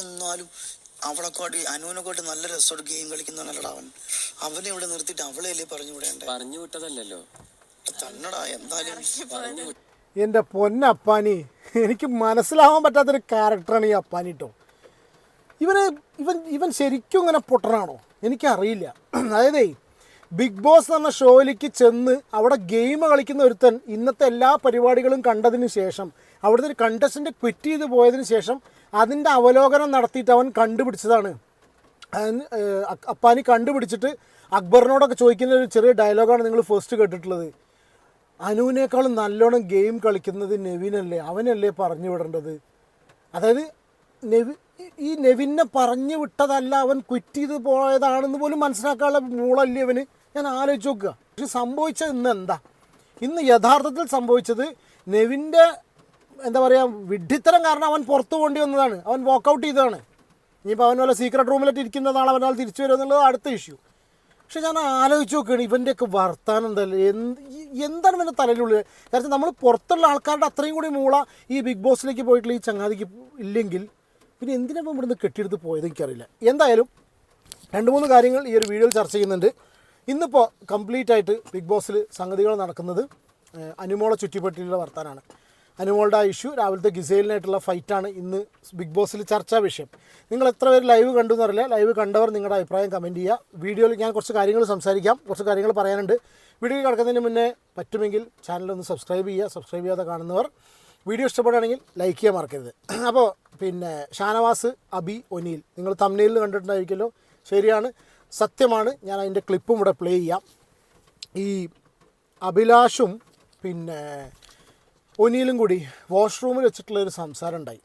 എന്നാലും അനുവിനെ അനുവിനെക്കാട്ടി നല്ല രസോട് ഗെയിം കളിക്കുന്നവനല്ലടാ അവൻ. അവനെ ഇവിടെ നിർത്തിയിട്ട് അവളെയല്ലേ പറഞ്ഞു വിടേണ്ടേ? പറഞ്ഞു വിട്ടതല്ലോ തന്നടാ എന്തായാലും എന്റെ എന്റെ പൊന്നപ്പാനി എനിക്ക് മനസ്സിലാവാൻ പറ്റാത്തൊരു ക്യാരക്ടറാണ് ഈ അപ്പാനി കേട്ടോ ഇവന് ഇവൻ ഇവൻ ശരിക്കും ഇങ്ങനെ പൊട്ടനാണോ? എനിക്കറിയില്ല. അതായത് ബിഗ് ബോസ് എന്ന ഷോയിലേക്ക് ചെന്ന് അവിടെ ഗെയിം കളിക്കുന്ന ഒരുത്തൻ ഇന്നത്തെ എല്ലാ പരിപാടികളും കണ്ടതിന് ശേഷം അവിടുത്തെ ഒരു കണ്ടസ്റ്റന്റ് ക്വിറ്റ് ചെയ്ത് പോയതിന് ശേഷം അതിന്റെ അവലോകനം നടത്തിയിട്ട് അവൻ കണ്ടുപിടിച്ചതാണ്. അപ്പാനി കണ്ടുപിടിച്ചിട്ട് അക്ബറിനോടൊക്കെ ചോദിക്കുന്ന ഒരു ചെറിയ ഡയലോഗാണ് നിങ്ങൾ ഫസ്റ്റ് കേട്ടിട്ടുള്ളത്. അനുവിനേക്കാളും നല്ലോണം ഗെയിം കളിക്കുന്നത് നെവിനല്ലേ? അവനല്ലേ പറഞ്ഞു വിടേണ്ടത്? അതായത് നെവി ഈ നെവിനെ പറഞ്ഞു വിട്ടതല്ല അവൻ ക്വിറ്റ് ചെയ്ത് പോയതാണെന്ന് പോലും മനസ്സിലാക്കാനുള്ള മൂളല്ലേ അവന് ഞാൻ ആലോചിച്ച് നോക്കുക. പക്ഷെ സംഭവിച്ചത് ഇന്ന് എന്താ? ഇന്ന് യഥാർത്ഥത്തിൽ സംഭവിച്ചത് നെവിന്റെ എന്താ പറയുക വിഡ്ഢിത്തരം കാരണം അവൻ പുറത്തു പോകേണ്ടി വന്നതാണ്. അവൻ വാക്കൗട്ട് ചെയ്തതാണ്. ഇനിയിപ്പോൾ അവൻ വല്ല സീക്രട്ട് റൂമിലേക്ക് ഇരിക്കുന്നതാണ് അവനാൽ തിരിച്ചു വരിക എന്നുള്ളത് അടുത്ത ഇഷ്യൂ പക്ഷെ ഞാൻ ആലോചിച്ച് നോക്കുകയാണ് ഇവന്റെയൊക്കെ വർത്താനം എന്തല്ലേ എന്ത് എന്താണ് ഇവന്റെ തലയിലുള്ളത്? കാരണം നമ്മൾ പുറത്തുള്ള ആൾക്കാരുടെ അത്രയും കൂടി മൂള ഈ ബിഗ് ബോസിലേക്ക് പോയിട്ടുള്ള ഈ ചങ്ങാതിക്ക് ഇല്ലെങ്കിൽ പിന്നെ എന്തിനാ ഇപ്പം ഇവിടുന്ന് കെട്ടിയെടുത്ത് പോയത് എനിക്കറിയില്ല. എന്തായാലും രണ്ട് മൂന്ന് കാര്യങ്ങൾ ഈ ഒരു വീഡിയോയിൽ ചർച്ച ചെയ്യുന്നുണ്ട്. ഇന്നിപ്പോൾ കംപ്ലീറ്റ് ആയിട്ട് ബിഗ് ബോസിൽ സംഗതികൾ നടക്കുന്നത് അനുമോളെ ചുറ്റിപ്പറ്റിയുള്ള വർത്താനാണ്. അനുമോളുടെ ആ ഇഷ്യൂ രാവിലത്തെ ഗിസൈലിനായിട്ടുള്ള ഫൈറ്റാണ് ഇന്ന് ബിഗ് ബോസിൽ ചർച്ചാ വിഷയം. നിങ്ങൾ എത്ര പേര് ലൈവ് കണ്ടു എന്നറിയില്ല. ലൈവ് കണ്ടവർ നിങ്ങളുടെ അഭിപ്രായം കമന്റ് ചെയ്യുക. വീഡിയോയിൽ ഞാൻ കുറച്ച് കാര്യങ്ങൾ സംസാരിക്കാം കുറച്ച് കാര്യങ്ങൾ പറയാനുണ്ട്. വീഡിയോ കിടക്കുന്നതിന് മുന്നേ പറ്റുമെങ്കിൽ ചാനലൊന്ന് സബ്സ്ക്രൈബ് ചെയ്യുക. സബ്സ്ക്രൈബ് ചെയ്യാതെ കാണുന്നവർ വീഡിയോ ഇഷ്ടപ്പെടുകയാണെങ്കിൽ ലൈക്ക് ചെയ്യാൻ മറക്കരുത്. അപ്പോൾ പിന്നെ ഷാനവാസ് അബി ഒനീൽ. നിങ്ങൾ തമ്മിലിൽ കണ്ടിട്ടുണ്ടായിരിക്കുമല്ലോ. ശരിയാണ്. സത്യമാണ്. ഞാൻ അതിന്റെ ക്ലിപ്പും ഇവിടെ പ്ലേ ചെയ്യാം. ഈ അഭിലാഷും പിന്നെ ഒനീലും കൂടി വാഷ്റൂമിൽ വെച്ചിട്ടുള്ള ഒരു സംസാരം ഉണ്ടായി.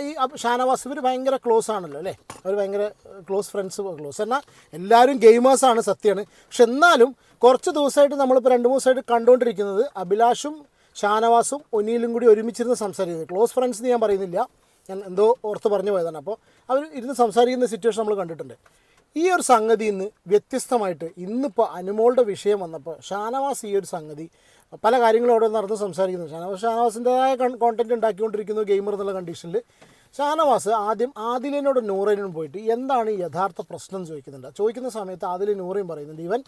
ഈ ഷാനവാസ് ഇവർ ഭയങ്കര ക്ലോസ് ആണല്ലോ അല്ലേ? അവർ ഭയങ്കര ക്ലോസ് ഫ്രണ്ട്സ് ക്ലോസ് എന്നാൽ എല്ലാവരും ഗെയിമേഴ്സാണ് സത്യമാണ്. പക്ഷെ എന്നാലും കുറച്ച് ദിവസമായിട്ട് നമ്മളിപ്പോൾ രണ്ട് മൂന്ന് ദിവസമായിട്ട് കണ്ടുകൊണ്ടിരിക്കുന്നത് അഭിലാഷും ഷാനവാസും ഒനീലും കൂടി ഒരുമിച്ചിരുന്ന് സംസാരിക്കുന്നത് ക്ലോസ് ഫ്രണ്ട്സ് എന്ന് ഞാൻ പറയുന്നില്ല. ഞാൻ എന്തോ ഓർത്ത് പറഞ്ഞു പോയതാണ്. അപ്പോൾ അവർ ഇരുന്ന് സംസാരിക്കുന്ന സിറ്റുവേഷൻ നമ്മൾ കണ്ടിട്ടുണ്ട്. ഈ ഒരു സംഗതി ഇന്ന് വ്യത്യസ്തമായിട്ട് ഇന്നിപ്പോൾ അനുമോളുടെ വിഷയം വന്നപ്പോൾ ഷാനവാസ് ഈ ഒരു സംഗതി പല കാര്യങ്ങളും അവിടെ നടന്ന് സംസാരിക്കുന്നു. ഷാനവാസ് ഷാനവാസിന്റെതായ കോണ്ടന്റ് ഉണ്ടാക്കിക്കൊണ്ടിരിക്കുന്നു ഗെയിമർ എന്നുള്ള കണ്ടീഷനിൽ ഷാനവാസ് ആദ്യം ആദിലിനോട് നൂറിനും പോയിട്ട് എന്താണ് യഥാർത്ഥ പ്രശ്നം ചോദിക്കുന്നുണ്ട്. ചോദിക്കുന്ന സമയത്ത് ആദിൽ നൂറയും പറയുന്നുണ്ട്. ഇവൻ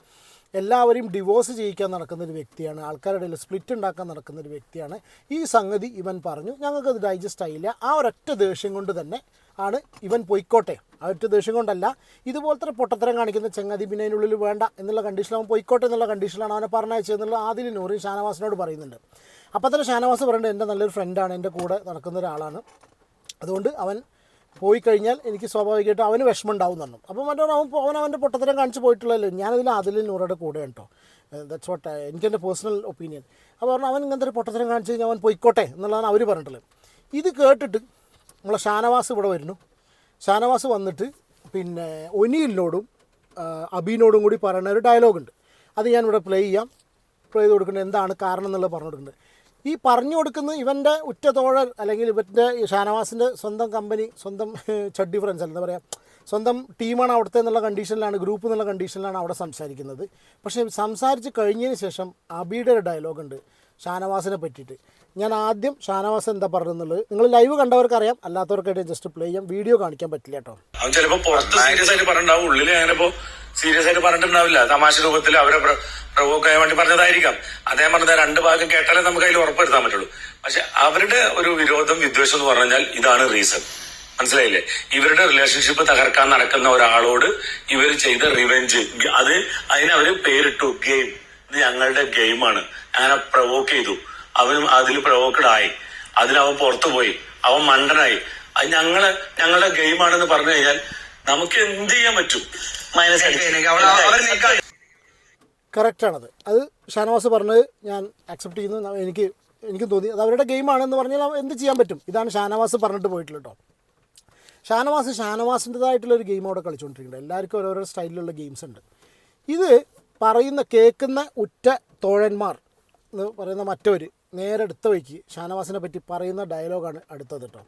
എല്ലാവരെയും ഡിവോഴ്സ് ചെയ്യിക്കാൻ നടക്കുന്ന ഒരു വ്യക്തിയാണ്. ആൾക്കാരുടെ സ്പ്ലിറ്റ് ഉണ്ടാക്കാൻ നടക്കുന്ന ഒരു വ്യക്തിയാണ്. ഈ സംഗതി ഇവൻ പറഞ്ഞു. ഞങ്ങൾക്കത് ഡൈജസ്റ്റ് ആയില്ല. ആ ഒരൊറ്റ ദേഷ്യം കൊണ്ട് തന്നെ ആണ് ഇവൻ പൊയ്ക്കോട്ടെ. ആ ഒറ്റ ദേഷ്യം കൊണ്ടല്ല. ഇതുപോലത്തെ പൊട്ടത്തരം കാണിക്കുന്ന ചങ്ങാതി പിന്നെ അതിനുള്ളിൽ വേണ്ട എന്നുള്ള കണ്ടീഷനിൽ അവൻ പൊയ്ക്കോട്ടെ എന്നുള്ള കണ്ടീഷനിലാണ് അവനെ പറഞ്ഞയച്ചതെന്നുള്ള ആദിൽ നൂറി ഷാനവാസിനോട് പറയുന്നുണ്ട്. അപ്പോൾ തന്നെ ഷാനവാസ് പറയുന്നത് എന്റെ നല്ലൊരു ഫ്രണ്ടാണ് എന്റെ കൂടെ നടക്കുന്ന ഒരാളാണ്. അതുകൊണ്ട് അവൻ പോയി കഴിഞ്ഞാൽ എനിക്ക് സ്വാഭാവികമായിട്ടും അവന് വിഷമം ഉണ്ടാവും അപ്പോൾ മറ്റൊരാൾ അവൻ അവൻ അവന്റെ പൊട്ടത്തരം കാണിച്ച് പോയിട്ടുള്ളല്ലോ ഞാനതിൽ അതിൽ നൂറയുടെ കൂടെ കേട്ടോ. ദാറ്റ്സ് വാട്ട് എനിക്ക് എന്റെ പേഴ്സണൽ ഒപ്പീനിയൻ അപ്പോൾ പറഞ്ഞു അവൻ ഇങ്ങനത്തെ ഒരു പൊട്ടത്തരം കാണിച്ച് കഴിഞ്ഞാൽ അവൻ പോയിക്കോട്ടെ എന്നുള്ളതാണ് അവർ പറഞ്ഞിട്ടുള്ളത്. ഇത് കേട്ടിട്ട് നമ്മളെ ഷാനവാസ് ഇവിടെ വരുന്നു. ഷാനവാസ് വന്നിട്ട് പിന്നെ ഒനിയിലിനോടും അബീനോടും കൂടി പറയുന്ന ഒരു ഡയലോഗുണ്ട് അത് ഞാനിവിടെ പ്ലേ ചെയ്യാം. പ്ലേ ചെയ്ത് കൊടുക്കുന്നത് എന്താണ് കാരണം എന്നുള്ളത് പറഞ്ഞു കൊടുക്കുന്നുണ്ട്. ഈ പറഞ്ഞു കൊടുക്കുന്ന ഇവന്റെ ഉറ്റ തോഴൽ അല്ലെങ്കിൽ ഇവന്റെ ഷാനവാസിന്റെ സ്വന്തം കമ്പനി സ്വന്തം ചഡ്ഡി ഫ്രണ്ട്സ് എന്താ പറയുക സ്വന്തം ടീമാണ് അവിടുത്തെ എന്നുള്ള കണ്ടീഷനിലാണ് ഗ്രൂപ്പ് എന്നുള്ള കണ്ടീഷനിലാണ് അവിടെ സംസാരിക്കുന്നത്. പക്ഷേ സംസാരിച്ച് കഴിഞ്ഞതിന് ശേഷം അബിയുടെ ഒരു ഡയലോഗുണ്ട് ഷാനവാസിനെ പറ്റിയിട്ട്. ഞാൻ ആദ്യം ഷാനവാസ് എന്താ പറഞ്ഞെന്നുള്ളത് നിങ്ങൾ ലൈവ് കണ്ടവർക്ക് അറിയാം അല്ലാത്തവർക്കായിട്ട് ജസ്റ്റ് പ്ലേ ചെയ്യാം വീഡിയോ കാണിക്കാൻ പറ്റില്ല കേട്ടോ. അവൻ ചിലപ്പോ പുറത്ത് സീരിയസ് ആയിട്ട് പറഞ്ഞിട്ടുണ്ടാവും ഉള്ളിൽ അങ്ങനെ സീരിയസ് ആയിട്ട് പറഞ്ഞിട്ടുണ്ടാവില്ല തമാശ രൂപത്തിൽ അവരെ ചെയ്യാൻ വേണ്ടി പറഞ്ഞതായിരിക്കാം. അദ്ദേഹം പറഞ്ഞ രണ്ട് ഭാഗം കേട്ടാലേ നമുക്ക് അതിൽ ഉറപ്പുവരുത്താൻ പറ്റുള്ളൂ. പക്ഷെ അവരുടെ ഒരു വിരോധം വിദ്വേഷം എന്ന് പറഞ്ഞാൽ ഇതാണ് റീസൺ മനസ്സിലായില്ലേ? ഇവരുടെ റിലേഷൻഷിപ്പ് തകർക്കാൻ നടക്കുന്ന ഒരാളോട് ഇവർ ചെയ്ത റിവെഞ്ച് അത് അതിന് അവർ പേരിട്ടു. ഗെയിം ഇത് ഞങ്ങളുടെ ഗെയിമാണ് അങ്ങനെ പ്രവോക്ക് ചെയ്തു. അവനും അതിൽ പ്രവോക്കഡ് ആയി. അതിനവൻ പുറത്തു പോയി. അവൻ മണ്ടനായി. അത് ഞങ്ങൾ ഞങ്ങളുടെ ഗെയിമാണെന്ന് പറഞ്ഞു കഴിഞ്ഞാൽ നമുക്ക് എന്ത് ചെയ്യാൻ പറ്റും? മൈനസ് കറക്റ്റാണത്. അത് ഷാനവാസ് പറഞ്ഞത് ഞാൻ അക്സെപ്റ്റ് ചെയ്യുന്നു. എനിക്ക് എനിക്ക് തോന്നി. അത് അവരുടെ ഗെയിമാണെന്ന് പറഞ്ഞാൽ എന്ത് ചെയ്യാൻ പറ്റും? ഇതാണ് ഷാനവാസ് പറഞ്ഞിട്ട് പോയിട്ടുള്ള കേട്ടോ ഷാനവാസ് ഷാനവാസിന്റെതായിട്ടുള്ള ഒരു ഗെയിം അവിടെ കളിച്ചുകൊണ്ടിരിക്കുന്നുണ്ട് എല്ലാവർക്കും ഓരോരോ സ്റ്റൈലിലുള്ള ഗെയിംസ് ഉണ്ട്. ഇത് പറയുന്ന കേൾക്കുന്ന ഉറ്റ തോഴന്മാർ എന്ന് പറയുന്ന മറ്റവർ നേരെ അടുത്ത വഴിക്ക് ഷാനവാസിനെ പറ്റി പറയുന്ന ഡയലോഗാണ് അടുത്തത് കേട്ടോ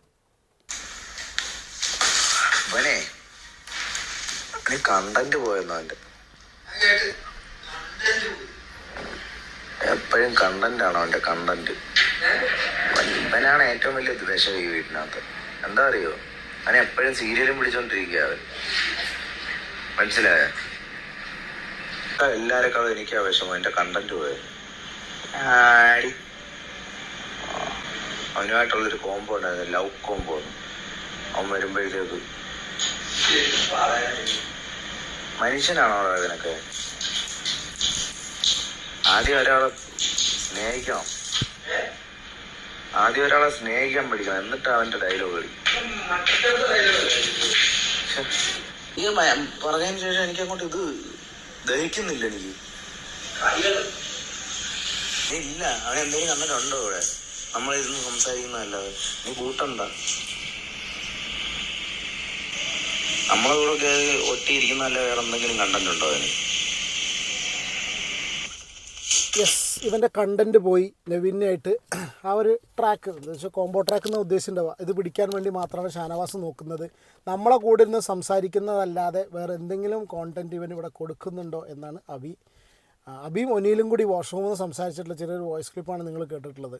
കണ്ടന്റ് പോയെന്നോ എപ്പോഴും കണ്ടന്റ് ആണ് അവന്റെ കണ്ടന്റ് ഇവനാണ് ഏറ്റവും വലിയ ദ്വേഷം ഈ വീട്ടിനകത്ത്. എന്താ അറിയോ? അവൻ എപ്പോഴും സീരിയലും പിടിച്ചോണ്ടിരിക്കുക അവൻ. മനസ്സിലായ? എല്ലാരെക്കാളും എനിക്ക് ആവശ്യമോ എന്റെ കണ്ടന്റ് പോയത്. അവനുമായിട്ടുള്ളൊരു കോമ്പോ ഉണ്ടായിരുന്നു ലവ് കോമ്പോ അവൻ വരുമ്പോഴത്തേക്ക്. മനുഷ്യനാണോ അതിനൊക്കെ ആദ്യം ഒരാളെ സ്നേഹിക്കണം. ആദ്യം ഒരാളെ സ്നേഹിക്കാൻ പഠിക്കണം. എന്നിട്ട് അവന്റെ ഡയലോഗ് പഠിക്കും പറഞ്ഞതിന് ശേഷം എനിക്ക് അങ്ങോട്ട് ഇത് ദഹിക്കുന്നില്ല എനിക്ക്. ഇല്ല. അവൻ എന്തെങ്കിലും കണ്ടിട്ടുണ്ടോ ഇവിടെ? നമ്മളിരുന്ന് സംസാരിക്കുന്നതല്ലാതെ. നീ കൂട്ടണ്ട. നമ്മളെ കൂടെ വേറെ എന്തെങ്കിലും കണ്ടന്റ് ഉണ്ടോ അവന് യെസ് ഇവന്റെ കണ്ടന്റ് പോയി നവീനായിട്ട് ആ ഒരു ട്രാക്ക് എന്താ വെച്ചാൽ കോംബോ ട്രാക്ക് എന്ന ഉദ്ദേശിച്ചിട്ടുണ്ടാവുക ഇത് പിടിക്കാൻ വേണ്ടി മാത്രമാണ് ഷാനവാസ് നോക്കുന്നത്. നമ്മളെ കൂടെ ഇരുന്ന് സംസാരിക്കുന്നതല്ലാതെ വേറെ എന്തെങ്കിലും കോണ്ടന്റ് ഇവൻ ഇവിടെ കൊടുക്കുന്നുണ്ടോ എന്നാണ് അബി. അബിയും ഒനിയിലും കൂടി വാഷ്റൂമിൽ സംസാരിച്ചിട്ടുള്ള ചെറിയൊരു വോയിസ് ക്ലിപ്പാണ് നിങ്ങൾ കേട്ടിട്ടുള്ളത്.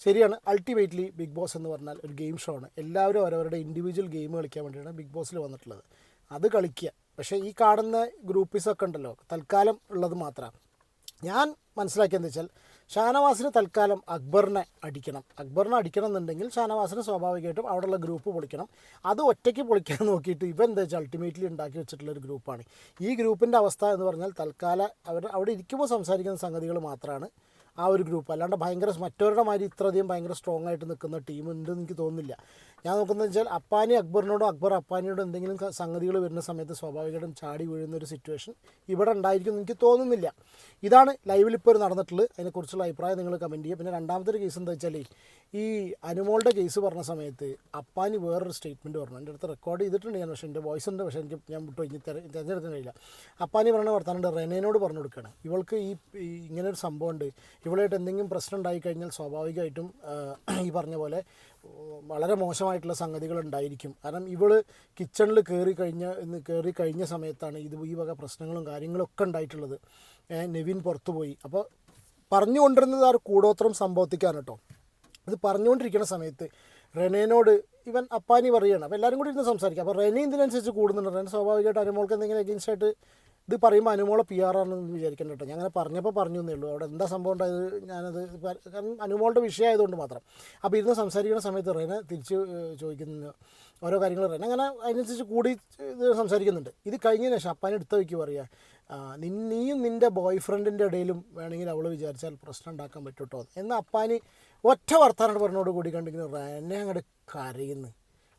ശരിയാണ്. അൾട്ടിമേറ്റ്ലി ബിഗ് ബോസ് എന്ന് പറഞ്ഞാൽ ഒരു ഗെയിം ഷോ ആണ്. എല്ലാവരും അവരവരുടെ ഇൻഡിവിജ്വൽ ഗെയിം കളിക്കാൻ വേണ്ടിയാണ് ബിഗ് ബോസിൽ വന്നിട്ടുള്ളത്. അത് കളിക്കുക. പക്ഷേ ഈ കാണുന്ന ഗ്രൂപ്പീസൊക്കെ ഉണ്ടല്ലോ തൽക്കാലം ഉള്ളത് മാത്രമാണ് ഞാൻ മനസ്സിലാക്കിയെന്ന് വെച്ചാൽ ഷാനവാസിന് തൽക്കാലം അക്ബറിനെ അടിക്കണം. അക്ബറിനെ അടിക്കണം എന്നുണ്ടെങ്കിൽ ഷാനവാസിന് സ്വാഭാവികമായിട്ടും അവിടെയുള്ള ഗ്രൂപ്പ് പൊളിക്കണം. അത് ഒറ്റയ്ക്ക് പൊളിക്കാൻ നോക്കിയിട്ട് ഇവ എന്താ വെച്ചാൽ അൾട്ടിമേറ്റ്ലി ഉണ്ടാക്കി വെച്ചിട്ടുള്ള ഒരു ഗ്രൂപ്പാണ് ഈ ഗ്രൂപ്പിന്റെ അവസ്ഥ എന്ന് പറഞ്ഞാൽ തൽക്കാലം അവർ അവിടെ ഇരിക്കുമ്പോൾ സംസാരിക്കുന്ന സംഗതികൾ മാത്രമാണ് ആ ഒരു ഗ്രൂപ്പ് അല്ലാണ്ട് ഭയങ്കര മറ്റവരുടെ മാതിരി ഇത്രയധികം ഭയങ്കര സ്ട്രോങ് ആയിട്ട് നിൽക്കുന്ന ടീം ഉണ്ടെന്ന് എനിക്ക് തോന്നുന്നില്ല. ഞാൻ നോക്കുന്നത് വെച്ചാൽ അപ്പാനി അക്ബറിനോടും അക്ബർ അപ്പാനിയോടും എന്തെങ്കിലും സംഗതികൾ വരുന്ന സമയത്ത് സ്വാഭാവികമായിട്ടും ചാടി വീഴുന്ന ഒരു സിറ്റുവേഷൻ ഇവിടെ ഉണ്ടായിരിക്കും എനിക്ക് തോന്നുന്നില്ല. ഇതാണ് ലൈവിൽ ഇപ്പോൾ നടന്നിട്ടുള്ളത്. അതിനെക്കുറിച്ചുള്ള അഭിപ്രായം നിങ്ങൾ കമന്റ് ചെയ്യുക. പിന്നെ രണ്ടാമത്തെ ഒരു കേസ് എന്താ വെച്ചാൽ ഈ അനുമോളുടെ കേസ് പറഞ്ഞ സമയത്ത് അപ്പാനി വേറൊരു സ്റ്റേറ്റ്മെന്റ് പറഞ്ഞു. എന്റെ അടുത്ത് റെക്കോർഡ് ചെയ്തിട്ടുണ്ട് ഞാൻ പക്ഷേ എന്റെ വോയിസ് ഉണ്ട്. പക്ഷേ എനിക്ക് ഞാൻ വിട്ടു ഇനി തെര- തിരഞ്ഞെടുക്കാൻ കഴിയില്ല. അപ്പാനി പറഞ്ഞ വർത്താനുണ്ട് റെനേനോട് പറഞ്ഞു കൊടുക്കുകയാണ്. ഇവൾക്ക് ഈ ഇങ്ങനെ ഒരു സംഭവം ഉണ്ട് ഇവളായിട്ട് എന്തെങ്കിലും പ്രശ്നം ഉണ്ടായി കഴിഞ്ഞാൽ സ്വാഭാവികമായിട്ടും ഈ പറഞ്ഞ പോലെ വളരെ മോശമായിട്ടുള്ള സംഗതികൾ ഉണ്ടായിരിക്കും. കാരണം ഇവൾ കിച്ചണിൽ കയറി കഴിഞ്ഞ കയറി കഴിഞ്ഞ സമയത്താണ് ഇത് ഈ വക പ്രശ്നങ്ങളും കാര്യങ്ങളൊക്കെ ഉണ്ടായിട്ടുള്ളത്. നെവിൻ പുറത്തുപോയി. അപ്പോൾ പറഞ്ഞുകൊണ്ടിരുന്നത് ആ ഒരു കൂടോത്രം സംഭവത്തിക്കാണ് കേട്ടോ. ഇത് പറഞ്ഞുകൊണ്ടിരിക്കുന്ന സമയത്ത് റെനേനോട് ഇവൻ അപ്പാനി പറയുകയാണ്. അപ്പോൾ എല്ലാവരും കൂടി ഇരുന്ന് സംസാരിക്കുക അപ്പോൾ റെനെ ഇതിനനുസരിച്ച് കൂടുന്നുണ്ട്. റെന സ്വാഭാവികമായിട്ട് അനുമോൾക്ക് എന്തെങ്കിലും അഗെയിൻസ്റ്റ് ആയിട്ട് ഇത് പറയുമ്പോൾ അനുമോളെ പി ആർ ആണെന്ന് വിചാരിക്കേണ്ട കേട്ടോ. ഞാൻ അങ്ങനെ പറഞ്ഞപ്പോൾ പറഞ്ഞു എന്നേ ഉള്ളൂ. അവിടെ എന്താ സംഭവം ഉണ്ടായത് ഞാനത് കാരണം അനുമോളുടെ വിഷയമായതുകൊണ്ട് മാത്രം. അപ്പോൾ ഇരുന്ന് സംസാരിക്കുന്ന സമയത്ത് റെന തിരിച്ച് ചോദിക്കുന്ന. ഓരോ കാര്യങ്ങൾ റെന അങ്ങനെ അതിനനുസരിച്ച് കൂടി ഇത് സംസാരിക്കുന്നുണ്ട്. ഇത് കഴിഞ്ഞ ശേഷം അപ്പാൻ എടുത്ത വയ്ക്ക് പറയുക നീയും നിന്റെ ബോയ് ഫ്രണ്ടിന്റെ ഇടയിലും വേണമെങ്കിൽ അവൾ വിചാരിച്ചാൽ പ്രശ്നം ഉണ്ടാക്കാൻ പറ്റൂട്ടോ എന്ന്. അപ്പാന് ഒറ്റ വർത്താനോട് പറഞ്ഞോട് കൂടി കണ്ടിങ്ങനെ റെനെ അങ്ങോട്ട് കരയുന്നു.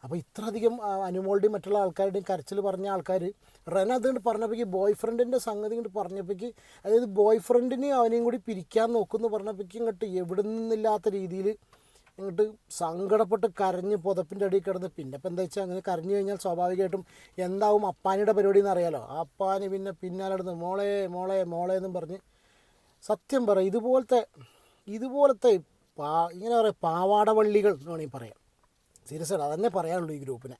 അപ്പോൾ ഇത്രയധികം അനുമോളുടെയും മറ്റുള്ള ആൾക്കാരുടെയും കരച്ചിൽ പറഞ്ഞ ആൾക്കാർ റെന അതുകൊണ്ട് പറഞ്ഞപ്പോൾ ബോയ് ഫ്രണ്ടിന്റെ സംഗതി ഇങ്ങോട്ട് പറഞ്ഞപ്പോൾ അതായത് ബോയ് ഫ്രണ്ടിനെയും അവനെയും കൂടി പിരിക്കാൻ നോക്കുമെന്ന് പറഞ്ഞപ്പോഴേക്ക് ഇങ്ങോട്ട് എവിടെ നിന്നില്ലാത്ത രീതിയിൽ ഇങ്ങോട്ട് സങ്കടപ്പെട്ട് കരഞ്ഞ് പുതപ്പിന്റെ അടിയിൽ കിടന്ന്. പിന്നെ ഇപ്പം എന്താ വെച്ചാൽ അങ്ങനെ കരഞ്ഞു കഴിഞ്ഞാൽ സ്വാഭാവികമായിട്ടും എന്താവും അപ്പാനിയുടെ പരിപാടി എന്ന് അറിയാലോ. ആ അപ്പാനി പിന്നെ പിന്നാലെ കിടന്ന് മോളെ മോളെ മോളെ എന്നും പറഞ്ഞ്. സത്യം പറ ഇതുപോലത്തെ ഇതുപോലത്തെ പാ ഇങ്ങനെ പറയാം പാവാടവള്ളികൾ എന്ന് വേണമെങ്കിൽ പറയാം. സീരിയസ് ആയിട്ട് അതന്നെ പറയാനുള്ളൂ ഈ ഗ്രൂപ്പിനെ.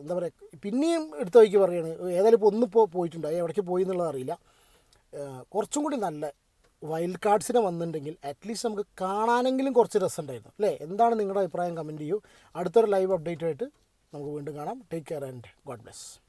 എന്താ പറയുക പിന്നെയും എടുത്ത വഴിക്ക് പറയുകയാണ് ഏതായാലും ഇപ്പോൾ ഒന്നിപ്പോൾ പോയിട്ടുണ്ട്. എവിടേക്ക് പോയി എന്നുള്ളത് അറിയില്ല. കുറച്ചും കൂടി നല്ല വൈൽഡ് കാർഡ്സിനെ വന്നിട്ടുണ്ടെങ്കിൽ അറ്റ്ലീസ്റ്റ് നമുക്ക് കാണാനെങ്കിലും കുറച്ച് രസമുണ്ടായിരുന്നു. അല്ലേ? എന്താണ് നിങ്ങളുടെ അഭിപ്രായം? കമന്റ് ചെയ്യൂ. അടുത്തൊരു ലൈവ് അപ്ഡേറ്റുമായിട്ട് നമുക്ക് വീണ്ടും കാണാം. Take care and God bless